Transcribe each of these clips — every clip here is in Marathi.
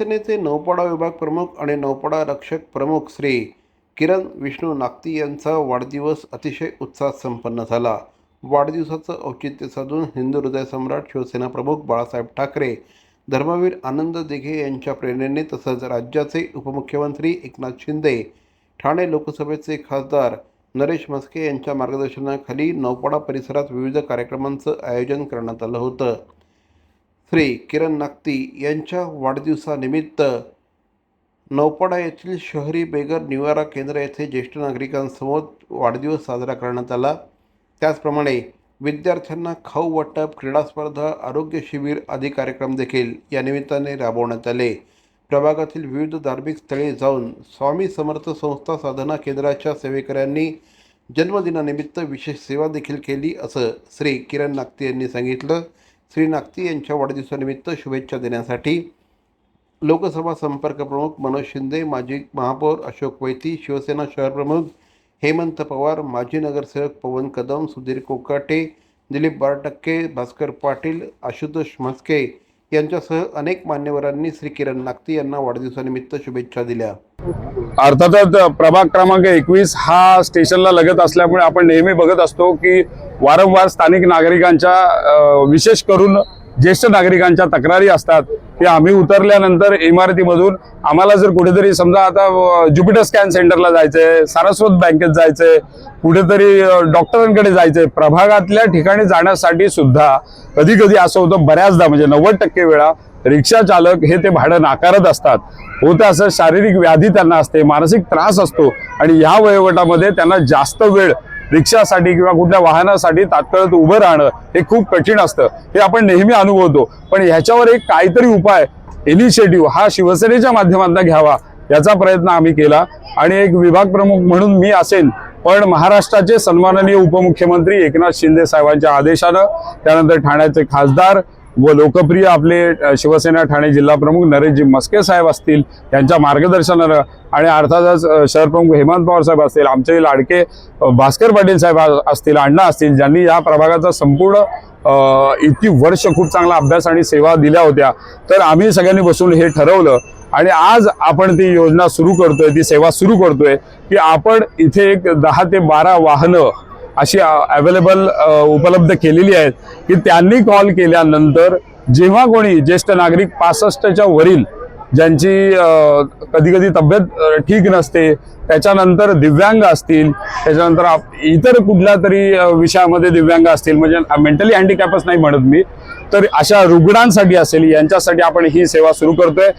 शिवसेनेचे नौपाडा विभाग प्रमुख आणि नौपाडा रक्षक प्रमुख श्री किरण विष्णू नागती यांचा वाढदिवस अतिशय उत्साहात संपन्न झाला. वाढदिवसाचं औचित्य साधून हिंदू हृदय सम्राट शिवसेना प्रमुख बाळासाहेब ठाकरे धर्मवीर आनंद दिघे यांच्या प्रेरणेने तसंच राज्याचे उपमुख्यमंत्री एकनाथ शिंदे ठाणे लोकसभेचे खासदार नरेश म्हस्के यांच्या मार्गदर्शनाखाली नौपाडा परिसरात विविध कार्यक्रमांचं आयोजन करण्यात आलं होतं. श्री किरण नागती यांच्या वाढदिवसानिमित्त नौपाडा येथील शहरी बेगर निवारा केंद्र येथे ज्येष्ठ नागरिकांसमोर वाढदिवस साजरा करण्यात आला. त्याचप्रमाणे विद्यार्थ्यांना खाऊ वाटप क्रीडा स्पर्धा आरोग्य शिबिर आदी कार्यक्रम देखील या निमित्ताने राबवण्यात आले. प्रभागातील विविध धार्मिक स्थळे जाऊन स्वामी समर्थ संस्था साधना केंद्राच्या सेवेकऱ्यांनी जन्मदिनानिमित्त विशेष सेवा देखील केली असं श्री किरण नागती यांनी सांगितलं. श्री नागती यांच्या वाढदिवसानिमित्त शुभेच्छा देण्यासाठी लोकसभा संपर्क प्रमुख मनोज शिंदे माजी महापौर अशोक वैती शिवसेना शहर प्रमुख हेमंत पवार माजी नगरसेवक पवन कदम सुधीर कोकाटे दिलीप बारटक्के भास्कर पाटील आशुतोष म्हस्के यांच्यासह अनेक मान्यवरांनी श्री किरण नागती यांना वाढदिवसानिमित्त शुभेच्छा दिल्या. अर्थातच प्रभाग क्रमांक एकवीस हा स्टेशनला लगत असल्यामुळे आपण नेहमी बघत असतो की वारंवार स्थानिक नागरिकांच्या विशेष करून ज्येष्ठ नागरिकांच्या तक्रारी असतात की आम्ही उतरल्यानंतर इमारतीमधून आम्हाला जर कुठेतरी समजा आता ज्युपिटर स्कॅन सेंटरला जायचंय सारस्वत बँकेत जायचंय कुठेतरी डॉक्टरांकडे जायचंय प्रभागातल्या ठिकाणी जाण्यासाठी सुद्धा कधी कधी असं होतं बऱ्याचदा म्हणजे नव्वद टक्के वेळा रिक्षा चालक हे ते भाडं नाकारत असतात. होतं असं शारीरिक व्याधी त्यांना असते मानसिक त्रास असतो आणि या वयोगटामध्ये त्यांना जास्त वेळ रिक्षासाठी किंवा कुठल्या वाहनासाठी तात्काळ उभं राहणं हे खूप कठीण असतं. हे आपण नेहमी अनुभवतो. पण ह्याच्यावर एक काहीतरी उपाय इनिशिएटिव्ह हा शिवसेनेच्या माध्यमातून घ्यावा याचा प्रयत्न आम्ही केला. आणि एक विभाग प्रमुख म्हणून मी असेन पण महाराष्ट्राचे सन्माननीय उपमुख्यमंत्री एकनाथ शिंदे साहेबांच्या आदेशानं त्यानंतर ठाण्याचे खासदार व लोकप्रिय आपले शिवसेना ठाणे जिल्हा प्रमुख नरेशजी मस्के साहेब असतील यांच्या मार्गदर्शनानं आणि अर्थातच शहरप्रमुख शहर प्रमुख हेमंत पवार साहेब असतील आमचे लाडके भास्कर पाटील साहेब असतील अण्णा असतील ज्यांनी या प्रभागाचा संपूर्ण इतकी वर्ष खूप चांगला अभ्यास आणि सेवा दिल्या होत्या. तर आम्ही सगळ्यांनी बसून हे ठरवलं आणि आज आपण ती योजना सुरू करतोय ती सेवा सुरू करतोय की आपण इथे एक दहा ते बारा वाहनं अशी अवेलेबल उपलब्ध केलेली आहेत की त्यांनी कॉल केल्यानंतर जेव्हा कोणी ज्येष्ठ नागरिक पासष्टच्या वरील ज्यांची कधी कधी तब्येत ठीक नसते त्याच्यानंतर दिव्यांग असतील त्याच्यानंतर इतर कुठल्या तरी विषयामध्ये दिव्यांग असतील म्हणजे मेंटली हँडिकॅपच नाही म्हणत मी तर अशा रुग्णांसाठी असेल यांच्यासाठी आपण ही सेवा सुरू करतोय.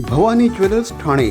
भवानी ज्वेलर्स ठाणे.